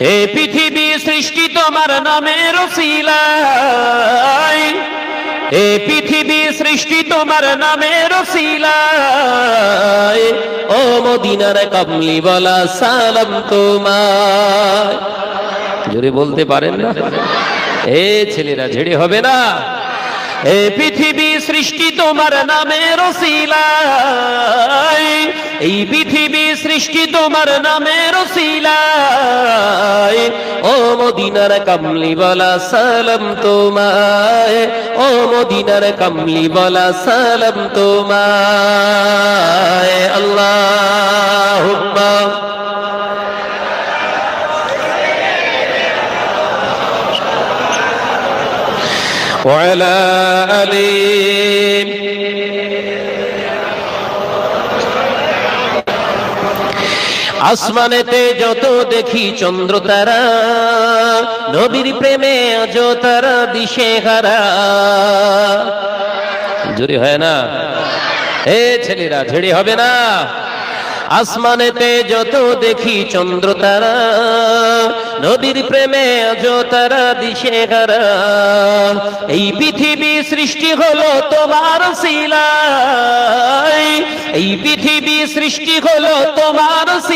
এ পৃথিবী সৃষ্টি তোমার নামের রসিলায় এ পৃথিবী সৃষ্টি তোমার নামের রসিলায় ও মদিনার কমলি বলা সালাম তোমার জোরে বলতে পারেন না? এ ছেলেরা, ঝেড়ে হবে না। এ পৃথিবী সৃষ্টি তোমার নামে রসিলায় এই পৃথিবী সৃষ্টি তোমার নামে রসিলায় ও মদিনার কামলি বলা সালাম তোমায় ও মদিনার কামলি বলা সালাম তোমায় আল্লাহ وعلى آله আসমানেতে যত দেখি চন্দ্র তারা, নবীর প্রেমে আজ তারা দিশে হারা। জুরি হয় না? এ ছেলেরা, ঝেড়ে হবে না? আসমানেতে যত দেখি চন্দ্র তারা নদীর প্রেমে আজ তারা দিশে এই পৃথিবী সৃষ্টি হলো তোমার শিলায় এই পৃথিবী সৃষ্টি হলো তোমার শিলায় ও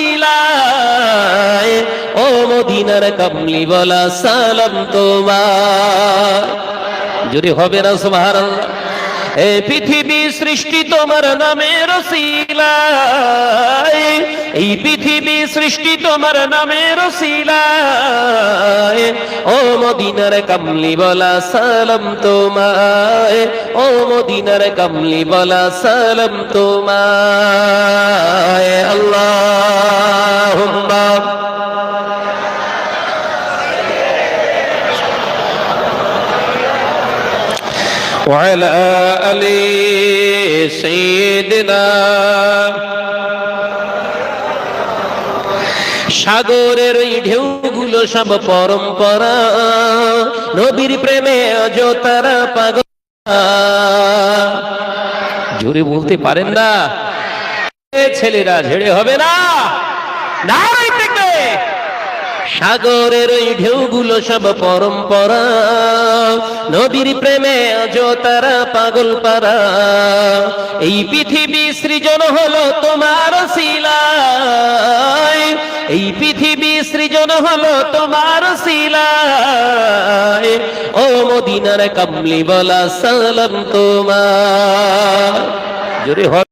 মদিনার কমলি বলা সালাম তোমার। যদি হবে না, সুবহানাল্লাহ। এ পৃথিবী সৃষ্টি তোমার নামে রসিলায় এই পৃথিবী সৃষ্টি তোমার নামে রসিলায় ও মদিনার কামলি বলা সালাম তোমায় ও মদিনার কামলি বলা সালাম তোমায় وعلى آل سيدنا সাগরের ওই ঢেউগুলো সব পরম্পরা নবীর প্রেমে আজ তারা পাগল জোরে বলতে পারেন না এ ছেলেরা ঝেড়ে হবে না না থেকে সাগরের ওই ঢেউগুলো সব পরম্পরা। নবীর প্রেমে আজ তারা পাগল পারা। এই পৃথিবী সৃজন হলো তোমার শিলায়। এই পৃথিবী সৃজন হলো তোমার শিলায়। ও মদিনার কামলি বলা সালাম তোমার। হয়